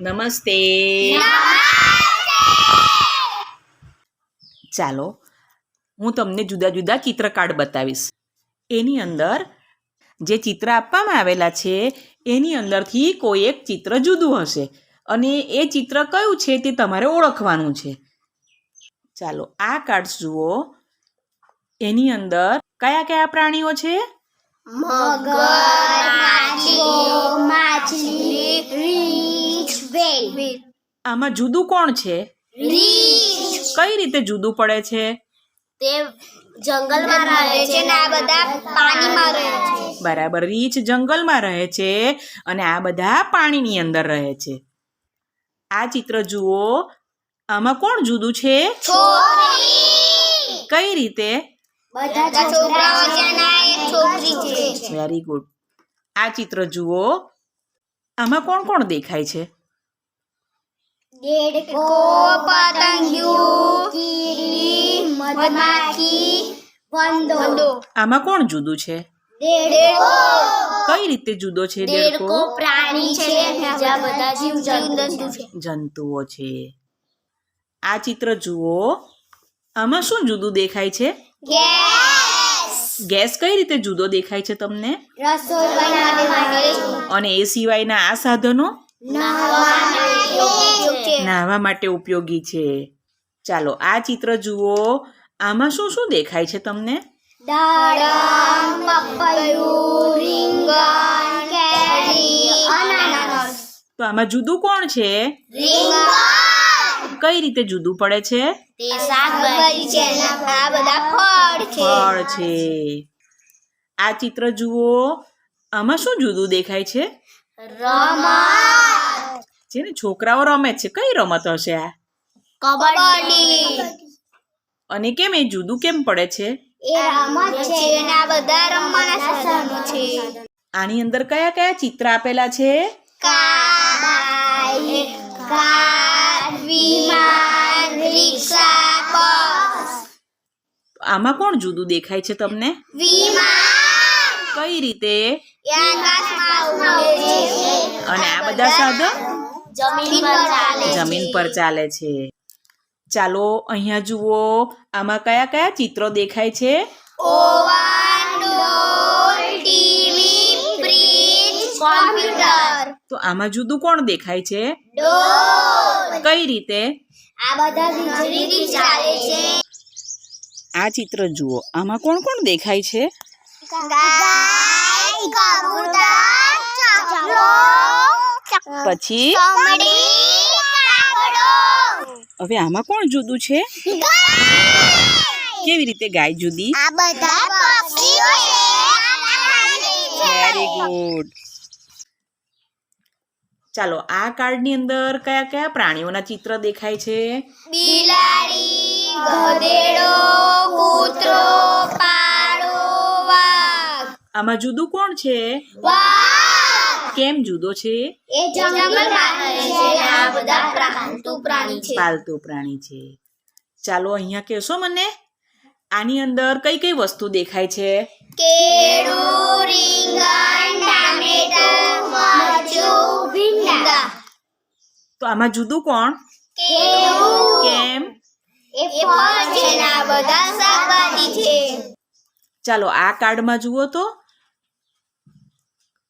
નમસ્તે. ચાલો હું તમને જુદા જુદા ચિત્ર કાર્ડ બતાવીશ. એની અંદર જે ચિત્ર આપવામાં આવેલા છે એની અંદરથી કોઈ એક ચિત્ર જુદું હશે. અને એ ચિત્ર કયું છે તે તમારે ઓળખવાનું છે. ચાલો આ કાર્ડ્સ જુઓ. એની અંદર કયા કયા પ્રાણીઓ છે? મગર. આમાં જુદું કોણ છે? કઈ રીતે જુદું પડે છે? તે જંગલમાં રહે છે ને આ બધા પાણીમાં રહે છે. બરાબર રીંછ જંગલમાં રહે છે અને આ બધા પાણીની અંદર રહે છે. આ ચિત્ર જુઓ. આમાં કોણ જુદું છે? કઈ રીતે? બધા છોકરાઓ છોકરી છે. વેરી ગુડ આ ચિત્ર જુઓ. આમાં કોણ કોણ દેખાય છે? દેડકો પતંગિયું કીડી મધમાખી વંદો. આમાં કોણ જુદું છે? દેડકો. કઈ રીતે જુદો છે દેડકો પ્રાણી છે બીજા બધા જીવ જંતુ છે. જંતુઓ છે. આ ચિત્ર જુઓ. આમાં શું જુદું દેખાય છે? ગેસ. ગેસ કઈ રીતે જુદો દેખાય છે તમને? રસોઈ બનાવવા માટે. અને એ સિવાયના આ સાધનો? નહાવા માટે. ઉપયોગ છે. ચાલો આ ચિત્ર જુઓ. આમાં શું શું દેખાય છે તમને? તો આમાં જુદું કોણ છે? કઈ રીતે જુદું પડે છે? ફળ છે. આ ચિત્ર જુઓ. આમાં શું જુદું દેખાય છે? રમત છે ને? છોકરાઓ રમે છે. કઈ રમત હશે આ? કબડ્ડી. અને કેમ એ જુદું કેમ પડે છે? એ રમત છે અને આ બધા રમવાના સાધનો છે. આની અંદર કયા કયા ચિત્ર આપેલા છે? આમાં કોણ જુદું દેખાય છે તમને? કઈ રીતે? અને આ બધા સાધન? જમીન પર ચાલે છે. જમીન પર ચાલે છે. ચાલો અહીંયા જુઓ આમાં કયા કયા ચિત્રો દેખાય છે? તો આમાં જુદું કોણ દેખાય છે? કઈ રીતે? આ બધા વીજળી ચાલે છે. આ ચિત્ર જુઓ આમાં કોણ કોણ દેખાય છે? ગાય કબૂતર ચકલો પછી? હવે આમાં કોણ જુદું છે? કેવી રીતે ગાય જુદી? વેરી ગુડ ચાલો આ કાર્ડની અંદર કયા કયા પ્રાણીઓના ચિત્ર દેખાય છે? બિલાડી ગધેડો કૂતરો પાડો વાઘ. આમાં જુદું કોણ છે? વાઘ. કેમ જુદો છે? એ જંગલમાં રહે છે આ બધા પાલતુ પ્રાણી છે. પાલતુ પ્રાણી છે. ચાલો અહીંયા કહેશો મને આની અંદર કઈ કઈ વસ્તુ દેખાય છે? કેળું રીંગણ ટામેટું મરચું ભીંડા. તો આમાં જુદું કોણ? કેળું. કેમ? એ ફળ છે ને આ બધા શાકભાજી છે. ચાલો આ કાર્ડમાં જુઓ તો.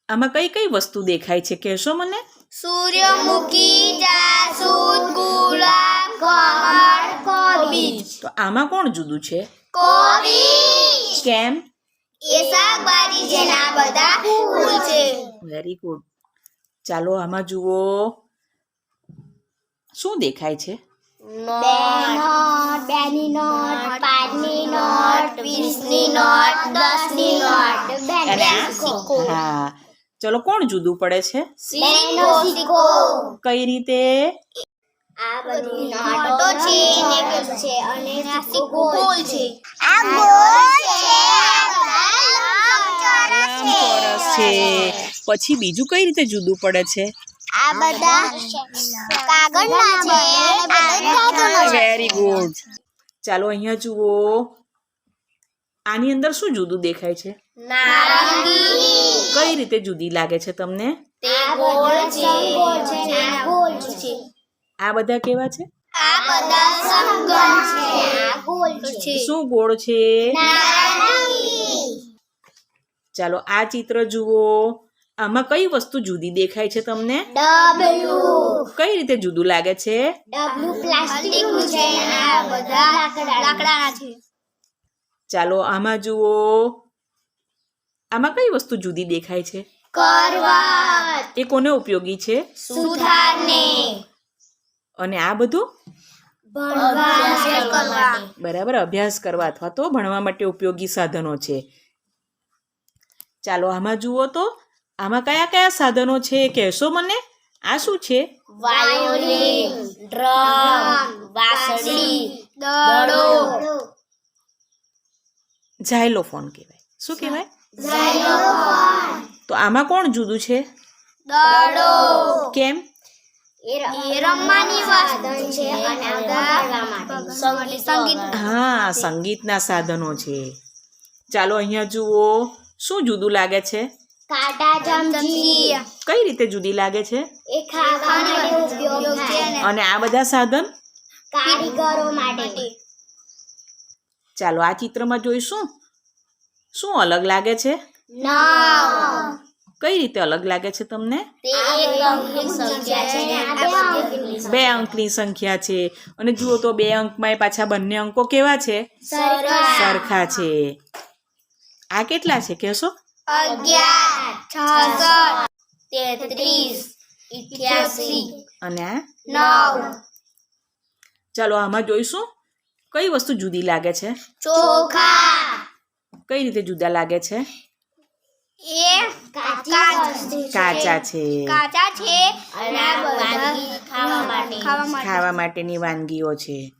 આમાં કઈ કઈ વસ્તુ દેખાય છે? કહેશો મને. સૂર્યમુખી જાસૂદ ગુલાબ કમળ કોબીજ. તો આમાં કોણ જુદું છે? કોબીજ. કેમ? એ શાકભાજી છે ના બધા ફૂલ છે. વેરી ગુડ ચાલો આમાં જુઓ. શું દેખાય છે? નોટ બે ની નોટ પાંચની નોટ વીસની નોટ દસની નોટ. બે અને આ સિક્કો હા. ચલો કોણ જુદું પડે છે? કઈ રીતે? આ બધી નોટો છે ને છે અને ગોલ છે. આ ગોલ છે ચોરસ છે. પછી બીજું કઈ રીતે જુદું પડે છે? આ બધા કાગળના છે બધા વેરી ગુડ ચાલો અહીંયા જુઓ. આની અંદર શું જુદું દેખાય છે? નારંગી. કઈ રીતે જુદી લાગે છે તમને? તે ગોળ છે ગોળ છે ને આ બધા કેવા છે? આ બધા સમગણ છે. આ ગોળ છે. શું ગોળ છે? ચાલો આ ચિત્ર જુઓ. આમાં કઈ વસ્તુ જુદી દેખાય છે તમને? કઈ રીતે જુદું લાગે છે? ડબલું પ્લાસ્ટિકનું છે આ બધા લાકડાના છે. ચાલો આમાં જુઓ. આમાં કઈ વસ્તુ જુદી દેખાય છે? કરવત. એ કોને ઉપયોગી છે? સુધારને. અને આ બધું? બરાબર અભ્યાસ કરવા અથવા તો ભણવા માટે ઉપયોગી સાધનો છે. ચાલો આમાં જુઓ તો આમાં કયા કયા સાધનો છે એ કહેશો મને? આ શું છે? વાયોલિન ડ્રમ વાંસળી દડો. ઝાયલોફોન કહેવાય. શું કહેવાય? તો આમાં કોણ જુદું છે? કેમ? હા સંગીતના સાધનો છે. ચાલો અહીંયા જુઓ. શું જુદું લાગે છે? કઈ રીતે જુદી લાગે છે? અને આ બધા સાધન? કારીગરો માટે. ચાલો આ ચિત્રમાં જોઈશું. શું અલગ લાગે છે? કઈ રીતે અલગ લાગે છે તમને? બે અંકની સંખ્યા છે અને જુઓ તો બે અંકમાં પાછા બંને અંકો કેવા છે? સરખા. છે. આ કેટલા છે કહેશો? અને આ? ચાલો આમાં જોઈશું. કઈ વસ્તુ જુદી લાગે છે? ચોખા. કઈ રીતે જુદા લાગે છે? એ કાચા કાચા છે. કાચા છે. અને આ બધા ખાવા માટે. ખાવા ખાવા માટેની વાનગીઓ છે.